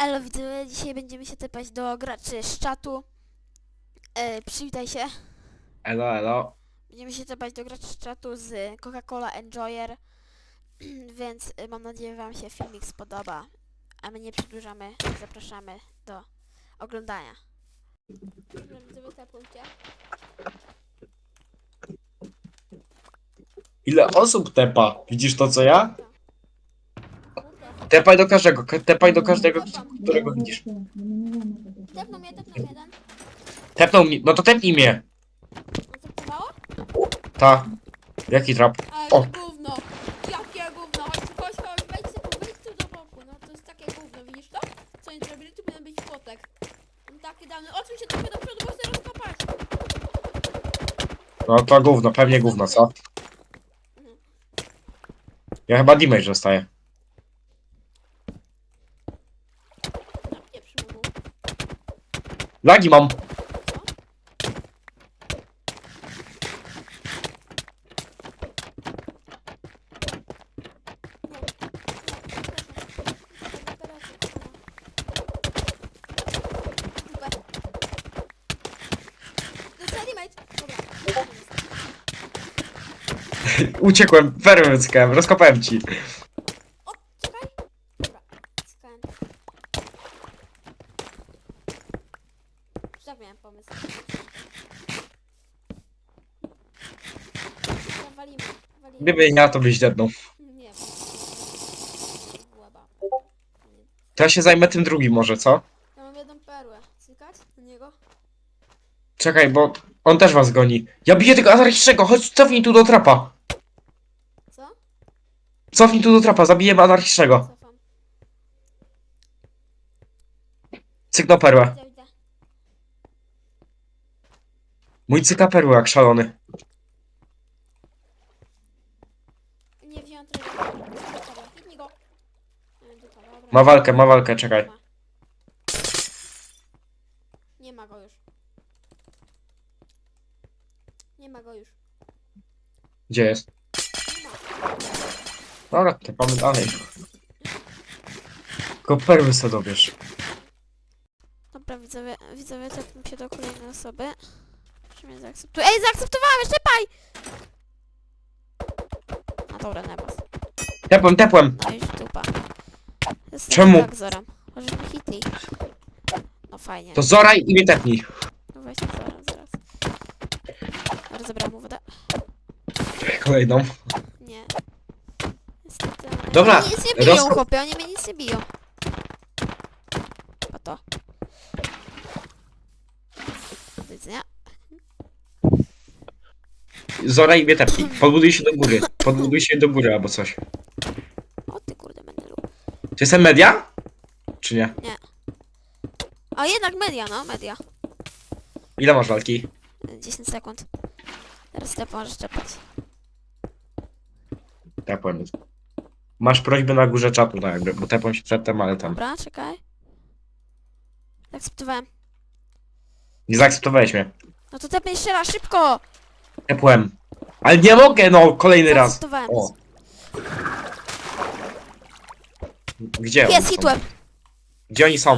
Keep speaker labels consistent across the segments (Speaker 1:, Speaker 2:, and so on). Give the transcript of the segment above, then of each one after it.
Speaker 1: Elo widzowie, dzisiaj będziemy się typać do graczy z czatu. E, przywitaj się.
Speaker 2: Elo, elo.
Speaker 1: Będziemy się typać do graczy z czatu z Coca-Cola Enjoyer. Więc y, mam nadzieję, że wam się filmik spodoba. A my nie przedłużamy, zapraszamy do oglądania. Dobra, widzowie, tapujcie.
Speaker 2: Ile osób tepa? Widzisz to co ja? Tepaj do każdego, ka- tepaj do każdego, którego widzisz.
Speaker 1: Tepnął mnie, tepnął jeden.
Speaker 2: Tepnął mi, no to tepnij mnie. Ta. Jaki trap?
Speaker 1: Ale
Speaker 2: O.
Speaker 1: gówno! Jakie gówno! Chodź, chodź, chodź, wejdź sobie, wejdź tu do boku. No to jest takie gówno, widzisz to? Co oni zrobili? Tu powinien być płotek. Takie. Odsuń się trochę do przodu, bo chcę rozkopać.
Speaker 2: No to gówno, pewnie gówno, co? Ja chyba damage dostaję.
Speaker 1: No, nie przyjmuł.
Speaker 2: Lagi mam. Uciekłem, wycykałem, rozkopałem ci.
Speaker 1: O, czekaj. Dobra, skałem. Już tak miałem pomysł. Dobra, walimy, walimy.
Speaker 2: Gdyby ja, to byś dednął.
Speaker 1: Nie, w łeba. Nie.
Speaker 2: To ja się zajmę tym drugim może, co?
Speaker 1: Ja mam jedną perłę. Cykać na niego?
Speaker 2: Czekaj, bo on też was goni. Ja biję tego anarchicznego, chodź, cofnij tu do trapa.
Speaker 1: Co?
Speaker 2: Cofnij tu do trapa, zabijemy anarchicznego.
Speaker 1: Cofam.
Speaker 2: Perłę.
Speaker 1: Widzę, widzę.
Speaker 2: Mój cyka perły jak szalony.
Speaker 1: Nie wziąłem. Dobra, hitnij go. Nie, dupa, dobra.
Speaker 2: Ma walkę, ma walkę, czekaj.
Speaker 1: Nie ma. Nie ma go już. Nie ma go już.
Speaker 2: Gdzie jest?
Speaker 1: Nie ma.
Speaker 2: Dobra, tepamy dalej. Tylko perły sobie dobierz.
Speaker 1: Dobra, widzowie, widzowie, cofnę się do kolejnej osoby. Czy mnie zaakceptuje? Ej, zaakceptowałam, jeszcze paj! A dobra, nebas.
Speaker 2: Tepłem, tepłem.
Speaker 1: No już dupa. Jest
Speaker 2: Czemu?
Speaker 1: Tak, Zoram. Może mi hitli. No fajnie.
Speaker 2: To zoraj i mnie tepnij.
Speaker 1: No właśnie, zaraz, zaraz. Zaraz zabrałam mu wodę.
Speaker 2: Kolejną.
Speaker 1: Nie. Niestety.
Speaker 2: Dobra,
Speaker 1: Oni nic nie biją,
Speaker 2: rozko-
Speaker 1: chłopie, oni mnie nic nie biją. A to. Do widzenia.
Speaker 2: Zoraj i mnie tepnij. Podbuduj się do góry. Podbuduj się do góry albo coś.
Speaker 1: O ty kurde, menelu.
Speaker 2: Czy jestem media? Czy nie?
Speaker 1: A jednak media, no, media.
Speaker 2: Ile masz walki?
Speaker 1: 10 sekund. Teraz te możesz czepać.
Speaker 2: Tepłem. Masz prośbę na górze czatu, tak jakby, bo tepłem się przedtem, ale tam.
Speaker 1: Dobra, czekaj. Zaakceptowałem.
Speaker 2: Nie zaakceptowałeś mnie.
Speaker 1: No to tepnij jeszcze raz, szybko!
Speaker 2: Tepłem. Ale nie mogę, no, kolejny raz. O. Gdzie oni
Speaker 1: Jest,
Speaker 2: są?
Speaker 1: hitłem.
Speaker 2: Gdzie oni są?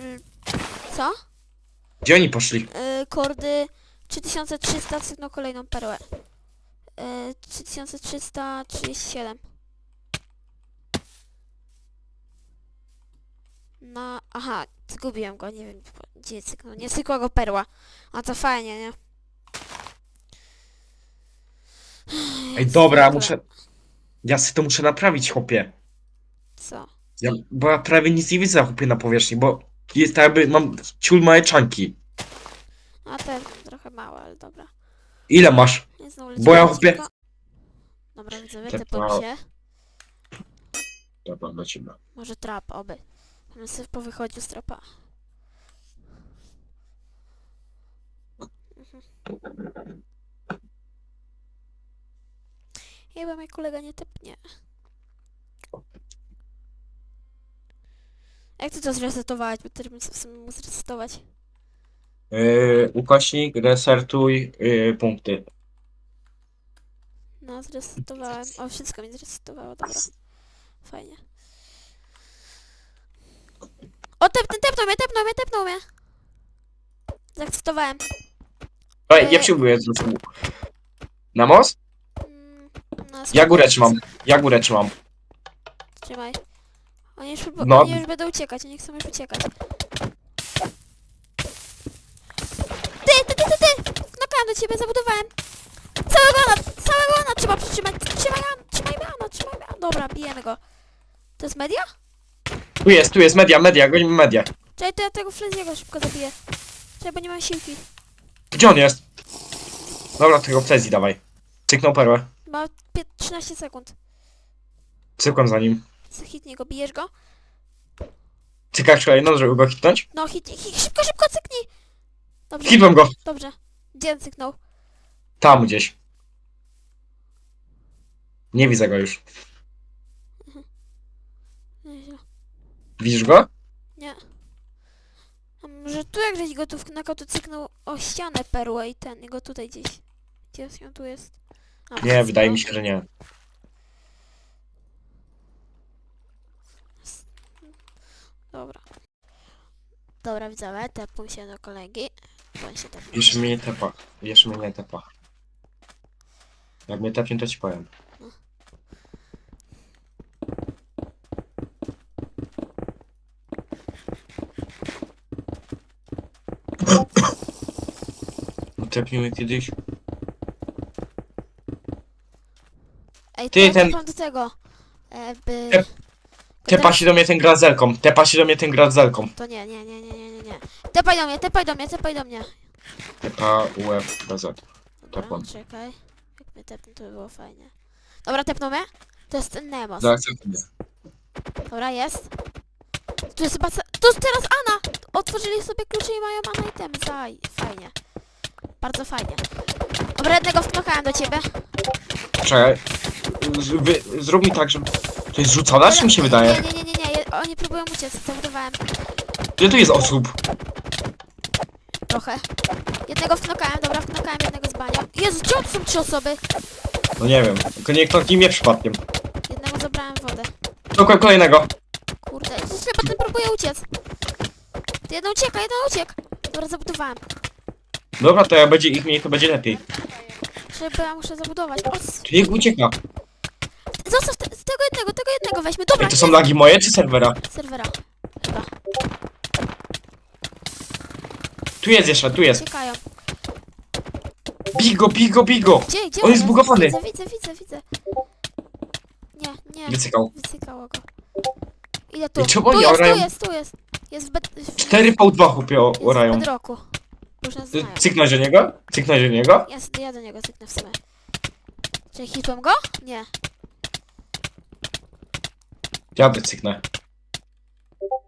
Speaker 1: Mm, Co?
Speaker 2: Gdzie oni poszli?
Speaker 1: Yy, kordy 3300, cyknął kolejną perłę. Yy, 3337. No, aha, zgubiłem go, nie wiem gdzie cyknął. Nie cykła go perła. A to fajnie, nie?
Speaker 2: Ej, dobra,
Speaker 1: Zwykle.
Speaker 2: muszę... Ja sobie to muszę naprawić, chłopie.
Speaker 1: Co?
Speaker 2: Ja, bo ja prawie nic nie widzę, chłopie, na powierzchni, bo jest tak jakby, mam ciul małe czanki.
Speaker 1: A ten trochę mały, ale dobra.
Speaker 2: Ile masz?
Speaker 1: Nie znowu
Speaker 2: Bo ja chłopie-.
Speaker 1: Dobra,
Speaker 2: Tak,
Speaker 1: tepłem
Speaker 2: no.
Speaker 1: się.
Speaker 2: Dobra, lecimy.
Speaker 1: Może trap, oby. Bym sobie powychodził z trapa. Mhm. Chyba mnie kolega nie tepnie. Jak ty to zresetować? Bo też bym sobie w sumie mógł zresetować.
Speaker 2: Yy, ukośnik, resertuj, yy, punkty.
Speaker 1: No, zresetowałem. O, wszystko mi zresetowało, dobra. Fajnie. tep, tepnął mnie, tepnął mnie, tepnął mnie. Zaakceptowałem.
Speaker 2: Ej,
Speaker 1: Ej.
Speaker 2: ja przyjmuję z. Na most? Ja górę trzymam. Ja górę trzymam.
Speaker 1: Trzymaj. Oni już, próbu-
Speaker 2: No.
Speaker 1: oni już będą uciekać, oni chcą już uciekać. Ty, ty, ty, ty, ty! Knokałem do ciebie, zabudowałem. Całego ona, całego ona trzeba przytrzymać. Trzymaj, An- trzymaj Ana, trzymaj Ana. Dobra, bijemy go. To jest media?
Speaker 2: Tu jest, tu jest media, media, gonimy media.
Speaker 1: Czekaj, to ja tego Fleziego szybko zabiję. Czekaj, bo nie mam siłki.
Speaker 2: Gdzie on jest? Dobra, tego Flezi dawaj. Cyknął perłę.
Speaker 1: Ma pie- 13 sekund.
Speaker 2: Cykłem za nim.
Speaker 1: Hitnij go, bijesz go?
Speaker 2: Cykasz kolejną, żeby go hitnąć?
Speaker 1: No, hitnij, hit, szybko, szybko, cyknij! Dobrze,
Speaker 2: Hitłem go.
Speaker 1: dobrze. Gdzie on cyknął?
Speaker 2: Tam gdzieś. Nie widzę go już.
Speaker 1: Nieźle.
Speaker 2: Widzisz go?
Speaker 1: Nie. A może tu jak żeś go tu to cyknął o ścianę perłę i ten, i go tutaj gdzieś. Gdzie on tu jest? A,
Speaker 2: Nie, wydaje mi się, że nie.
Speaker 1: Dobra. Dobra, widzowie, tepnął się do kolegi. Bądź się tepnął.
Speaker 2: Jeszcze mnie nie tepa. Jeszcze mnie nie tepa. Jak mnie tepnie, to ci powiem. No Tepnij mnie kiedyś.
Speaker 1: Ej,
Speaker 2: Ty,
Speaker 1: to
Speaker 2: ten-
Speaker 1: tepam do tego. E, by...
Speaker 2: Tepa się do mnie ten gra z zelką. Tepa się do mnie ten gra z zelką.
Speaker 1: To nie, nie, nie, nie, nie, nie, nie. Tepaj do mnie, tepaj do mnie, tepaj do mnie.
Speaker 2: Tepa UF BZ.
Speaker 1: Dobra,
Speaker 2: Tepam.
Speaker 1: czekaj. Jak mnie tepnął, to by było fajnie. Dobra, tepnął mnie? To jest ten Nemos.
Speaker 2: Zaakceptuję.
Speaker 1: Dobra, jest. Tu jest chyba... ca- Tu jest teraz Ana! Otworzyli sobie klucze i mają Ana i tem. Zaj, fajnie. Bardzo fajnie. Dobra, jednego wknokałem do ciebie.
Speaker 2: Czekaj. Zrób mi tak, żeby... To jest rzucone, czy mi się wydaje?
Speaker 1: Nie, nie, nie, nie, nie. Oni próbują uciec, zabudowałem
Speaker 2: Ile tu jest osób?
Speaker 1: trochę. Jednego wknokałem, dobra, wknokałem jednego z banią. Jezu, gdzie są trzy osoby?
Speaker 2: No nie wiem. Tylko nie knoknij mnie przypadkiem.
Speaker 1: Jednego zabrałem wodę.
Speaker 2: Knokłem kolejnego.
Speaker 1: Kurde, chyba ten próbuje uciec. Jeden ucieka, jeden uciekł. Dobra, zabudowałem.
Speaker 2: Dobra, to jak będzie ich mniej, to będzie lepiej.
Speaker 1: Trzeba, ja muszę zabudować. O,
Speaker 2: niech ucieka.
Speaker 1: Zostaw te, z tego jednego, tego jednego weźmy. Dobra,
Speaker 2: Ej, to są lagi moje, czy serwera?
Speaker 1: serwera. Chyba.
Speaker 2: Tu jest jeszcze, tu jest.
Speaker 1: Uciekają.
Speaker 2: Bigo, bigo, bigo!
Speaker 1: Gdzie, gdzie
Speaker 2: On jest zbugowany.
Speaker 1: Widzę, widzę, widzę, widzę. Nie, nie,
Speaker 2: Wycykał.
Speaker 1: wycykało go. Idę tu.
Speaker 2: I czemu
Speaker 1: Tu
Speaker 2: oni
Speaker 1: jest, tu
Speaker 2: orają?
Speaker 1: jest, tu jest. Jest w, bed, w,
Speaker 2: 4 v 2 chłopie o-
Speaker 1: jest w
Speaker 2: orają.
Speaker 1: bedroku. Już nas znają.
Speaker 2: Cyknąć do niego? Cyknąć do niego?
Speaker 1: Jest, ja do niego cyknę w sumie. Czy hitłem go? Nie.
Speaker 2: Ja by cyknę.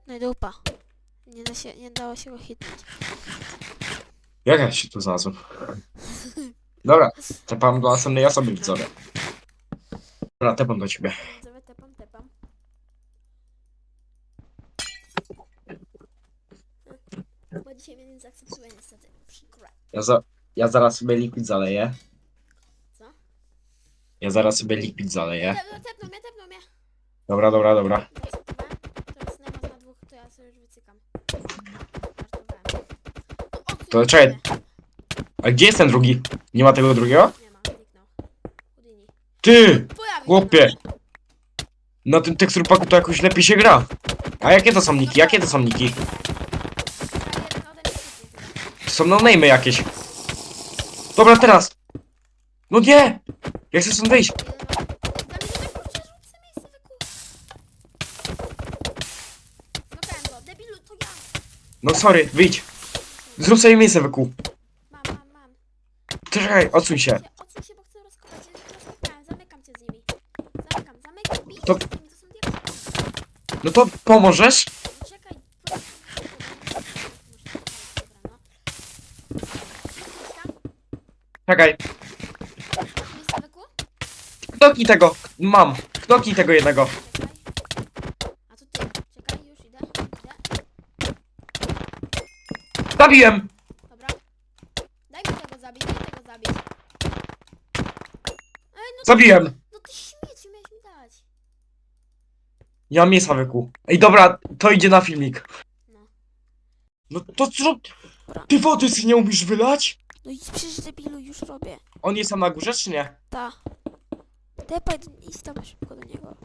Speaker 1: No i dupa. Nie, da się, nie dało się go hitnąć.
Speaker 2: Jak ja się tu znalazłem? Dobra, tepam do następnej osoby widzowie. Dobra, tepam do ciebie.
Speaker 1: Widzowie, tepam, tepam. Bo dzisiaj mnie nie zaakceptuje niestety.
Speaker 2: Ja, za, ja zaraz sobie liquid zaleję.
Speaker 1: Co?
Speaker 2: Ja zaraz sobie liquid zaleję.
Speaker 1: Tep- Tepnął mnie, tepnął
Speaker 2: Dobra, dobra, dobra.
Speaker 1: To. No, odsuń
Speaker 2: To czekaj. A gdzie jest ten drugi? Nie ma tego drugiego? Ty!
Speaker 1: Pojawił
Speaker 2: Chłopie!
Speaker 1: się na-
Speaker 2: Na tym teksturpaku to jakoś lepiej się gra. A jakie to są niki? Jakie to są niki?
Speaker 1: Chyba.
Speaker 2: Są no-name'y jakieś. Dobra, teraz! No nie! Ja chcę stąd wyjść. No sorry, wyjdź. Zrób sobie miejsce wykuł.
Speaker 1: Mam, mam, mam.
Speaker 2: Czekaj, odsuń się.
Speaker 1: Odsuń się, bo chcę rozkopać. Ja ich rozkopałem, zamykam cię z nimi. Zamykam, zamykam, bij
Speaker 2: To-
Speaker 1: się z nimi, to są diakty.
Speaker 2: No to pomożesz?
Speaker 1: No czekaj. po- Muszę dobra, no. Coś tam?
Speaker 2: Czekaj.
Speaker 1: Miejsce wyku?
Speaker 2: Knoknij tego. Mam. Knoknij tego jednego.
Speaker 1: Czekaj. A to ty. Czekaj, już idę. Idę.
Speaker 2: Zabiłem!
Speaker 1: Dobra. Daj mi tego zabić, daj tego zabić. Ej, no,
Speaker 2: Zabiłem!
Speaker 1: no ty śmieciu miałeś mi dać.
Speaker 2: Ja mam mięsa wykuł. Ej, dobra, to idzie na filmik.
Speaker 1: No.
Speaker 2: No to co? Ty wody z nie umiesz wylać?
Speaker 1: No i przecież debilu, już robię.
Speaker 2: On jest tam na górze, czy nie?
Speaker 1: Ta. Depaj do- i tam szybko do niego.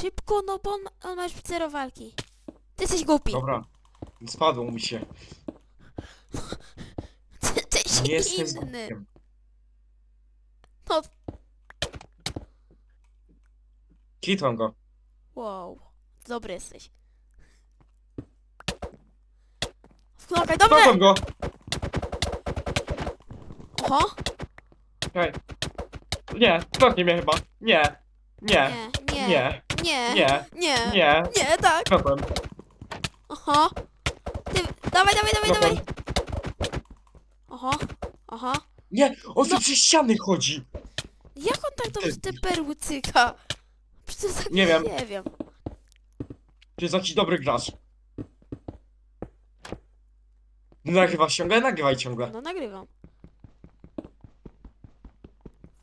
Speaker 1: Szybko, no bo on, on ma już zero walki. Ty jesteś głupi.
Speaker 2: Dobra. Spadło mi się.
Speaker 1: Ty, ty jesteś
Speaker 2: Nie jestem
Speaker 1: inny.
Speaker 2: głupiem.
Speaker 1: No.
Speaker 2: Kitłem go.
Speaker 1: Wow. Dobry jesteś. Wknokaj, dobrze!
Speaker 2: Kitłem go!
Speaker 1: Oho.
Speaker 2: Hej. Nie, dotknij mnie chyba. Nie. Nie.
Speaker 1: Nie, nie,
Speaker 2: Nie.
Speaker 1: Nie,
Speaker 2: Nie.
Speaker 1: nie,
Speaker 2: Nie.
Speaker 1: nie, tak.
Speaker 2: Kitłem.
Speaker 1: Oho. Ty, dawaj, dawaj, dawaj,
Speaker 2: Kitłem.
Speaker 1: dawaj. Oho, oho.
Speaker 2: Nie, on
Speaker 1: No.
Speaker 2: no. przez ściany chodzi.
Speaker 1: Jak on tak dobrze te perły cyka? Przecież tak
Speaker 2: Nie wiem.
Speaker 1: Nie wiem.
Speaker 2: To jest jakiś dobry gracz. Nagrywa ciągle, nagrywaj ciągle.
Speaker 1: No nagrywam.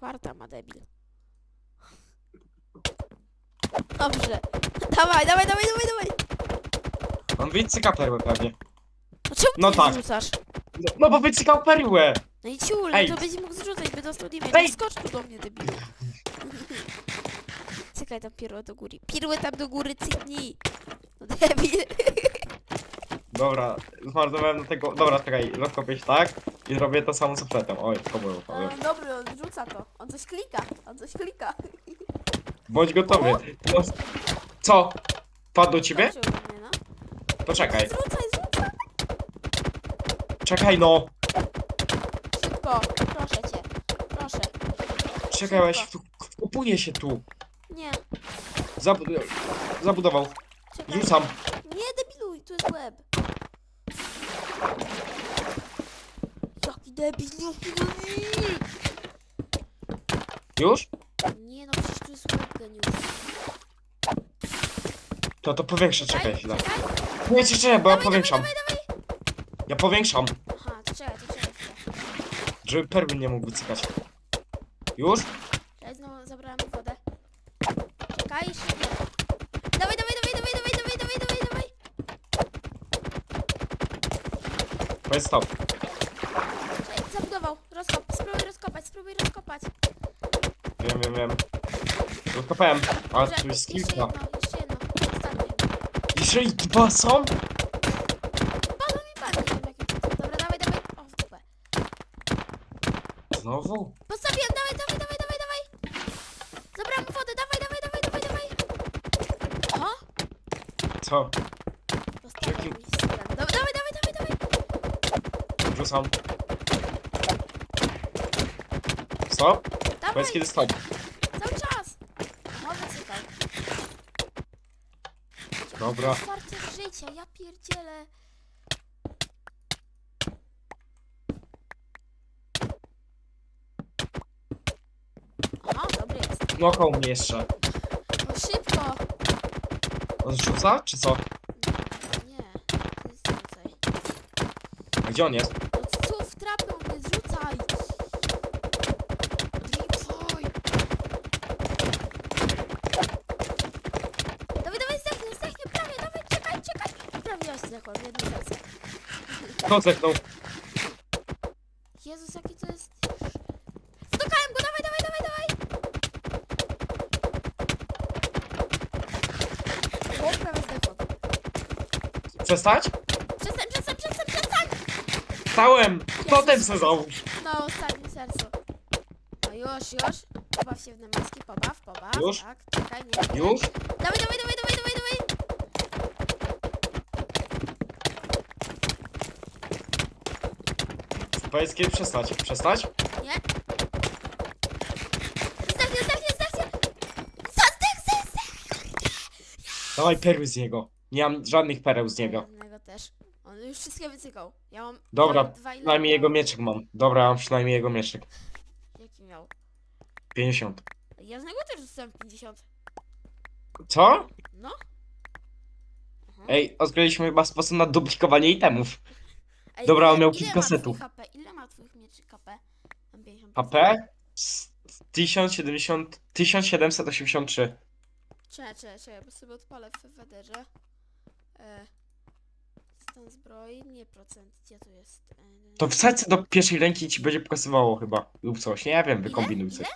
Speaker 1: Warta ma debil. Dobrze. Dawaj, dawaj, dawaj, dawaj, dawaj.
Speaker 2: On wycyka perłę pewnie.
Speaker 1: No czemu ty
Speaker 2: No
Speaker 1: nie
Speaker 2: tak.
Speaker 1: zrzucasz?
Speaker 2: No, no bo wycykał perłę!
Speaker 1: No i ciul,
Speaker 2: Ej.
Speaker 1: no to będzie mógł zrzucać, by dostał.
Speaker 2: Ej.
Speaker 1: Nie skocz tu do mnie, debil. Cykaj tam pirłę do góry. Pirłę tam do góry, cyknij. No debil.
Speaker 2: Dobra, zmarnowałem na tego. Dobra, czekaj, rozkopię się tak i zrobię to samo co przedtem. Oj, to było to.
Speaker 1: dobry, on rzuca to. On coś klika, on coś klika.
Speaker 2: Bądź gotowy. Co? Padł do ciebie?
Speaker 1: Mnie, no.
Speaker 2: Poczekaj,
Speaker 1: Zrzucaj, zrzucaj.
Speaker 2: czekaj no!
Speaker 1: Szybko, proszę cię. Proszę.
Speaker 2: Czekaj, ja się tu. Kupuję się tu.
Speaker 1: Nie,
Speaker 2: Zab zabudował.
Speaker 1: czekaj.
Speaker 2: Rzucam.
Speaker 1: Nie debiluj, tu jest łeb. Jaki debil, jaki debil.
Speaker 2: Już?
Speaker 1: Nie no, przecież tu jest łeb, geniusz.
Speaker 2: To to powiększę, czekaj chwilę.
Speaker 1: czekaj.
Speaker 2: Nie, czekaj, czekaj, bo ja
Speaker 1: Dawaj,
Speaker 2: powiększam.
Speaker 1: dawaj, dawaj,
Speaker 2: Ja powiększam,
Speaker 1: Aha, to czekaj, to czekaj
Speaker 2: żeby perły nie mógł wycykać. Już?
Speaker 1: Ja znowu zabrałem mu wodę. Czekaj, szybko. Dawaj, dawaj, dawaj, dawaj, dawaj, dawaj, dawaj, dawaj, dawaj.
Speaker 2: Powiedz stop.
Speaker 1: Czekaj, zabudował. Rozkop, spróbuj rozkopać, spróbuj rozkopać.
Speaker 2: Wiem, wiem, wiem. Ale
Speaker 1: Dobrze,
Speaker 2: tu jest
Speaker 1: jeszcze
Speaker 2: kilka.
Speaker 1: jedno, jeszcze jedno. Ostatnie.
Speaker 2: Jeżeli dwa są?
Speaker 1: Padło mi nie wiem cudem. Dobra, dawaj, dawaj. O, w dupę.
Speaker 2: Znowu?
Speaker 1: Postawiłem, dawaj, dawaj, dawaj, dawaj, dawaj. Zabrałem mu wodę, dawaj, dawaj, dawaj, dawaj, dawaj. Oho,
Speaker 2: Co? Jakim-
Speaker 1: mi. Dobra, dawaj, dawaj, dawaj, dawaj.
Speaker 2: Rzucam. Stop?
Speaker 1: Dawaj,
Speaker 2: Powiedz kiedy stop.
Speaker 1: cały czas. Może cykaj.
Speaker 2: Dobra.
Speaker 1: Otwarte życia, ja pierdzielę. Aha, dobry jest.
Speaker 2: Nokał mnie jeszcze.
Speaker 1: No szybko.
Speaker 2: On rzuca, czy co?
Speaker 1: Nie, ty zrzucaj.
Speaker 2: A gdzie on jest?
Speaker 1: No co w trapę mnie zrzucaj. Dripsoj. Dawaj, dawaj, zdechnie, zdechnie, prawie, dawaj, czekaj, czekaj. Prawie ja zdechłem, jedno serce.
Speaker 2: Kto zepnął?
Speaker 1: Jezus, jaki to jest... Stukałem go, dawaj, dawaj, dawaj, dawaj! O, prawie zdechłem.
Speaker 2: Przestać?
Speaker 1: Przestań, przestań, przestań, przestań!
Speaker 2: Stałem! Kto ten se załóż?
Speaker 1: Na ostatnim sercu. No już, już. Pobaw się w namiastki, pobaw, pobaw.
Speaker 2: Już?
Speaker 1: Tak, czekaj, nie.
Speaker 2: Już?
Speaker 1: Dawaj, dawaj, dawaj, dawaj!
Speaker 2: Powiedz kiedy przestać. Przestać?
Speaker 1: Nie? Zdechnie, zdechnie, zdechnie! Zdech, zdech, zdech!
Speaker 2: Dawaj perły z niego. Nie mam żadnych pereł z niego.
Speaker 1: Jednego też. On już wszystkie wycykał. Ja mam...
Speaker 2: Dobra,
Speaker 1: ja mam dwa
Speaker 2: Przynajmniej jego mieczek mam. Dobra, mam przynajmniej jego mieczek.
Speaker 1: Jaki miał?
Speaker 2: 50.
Speaker 1: Ja z niego też dostałem 50.
Speaker 2: Co?
Speaker 1: No.
Speaker 2: Ej, odkryliśmy chyba sposób na duplikowanie itemów.
Speaker 1: Ej,
Speaker 2: Dobra, on miał kilka setów.
Speaker 1: HP? Ile ma twoich mieczy KP? Mam 50.
Speaker 2: HP? 1070... 1783.
Speaker 1: Czekaj, czekaj, czekaj, bo sobie odpalę w federze. E, stan zbroi, nie procent, gdzie tu jest? E,
Speaker 2: To wsadź do pierwszej ręki i ci będzie pokazywało chyba. Lub coś, nie wiem, wykombinuj
Speaker 1: Ile?
Speaker 2: coś.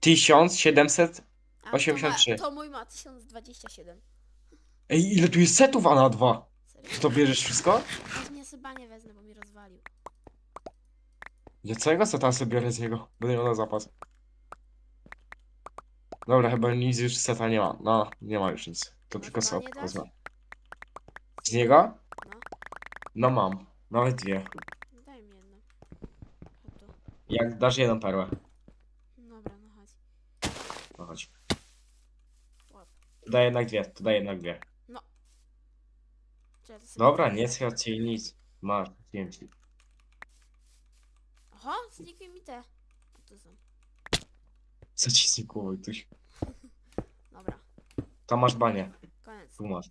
Speaker 2: 1700?
Speaker 1: A,
Speaker 2: 83.
Speaker 1: To, ma, to mój ma 1027.
Speaker 2: Ej, ile tu jest setów, a na dwa?
Speaker 1: Serio?
Speaker 2: Czy to bierzesz wszystko?
Speaker 1: Pewnie chyba nie wezmę, bo mi rozwalił.
Speaker 2: Ja całego seta sobie biorę z niego. Będę miał na zapas. Dobra, chyba nic już seta nie ma. No, nie ma już nic. To tylko
Speaker 1: dać?
Speaker 2: wezmę. Z niego?
Speaker 1: No,
Speaker 2: No mam. Nawet dwie.
Speaker 1: daj mi jedną. Tu.
Speaker 2: Jak dasz jedną perłę.
Speaker 1: Dobra, no chodź.
Speaker 2: No chodź. Daję jednak dwie, tu daję jednak dwie.
Speaker 1: To sobie
Speaker 2: Dobra, nie schowaj ci nic. Masz, wiem
Speaker 1: Aha, znikły mi te. A tu są.
Speaker 2: Co ci znikło, Wojtuś?
Speaker 1: Dobra,
Speaker 2: Tam masz banie.
Speaker 1: koniec.
Speaker 2: Tu masz.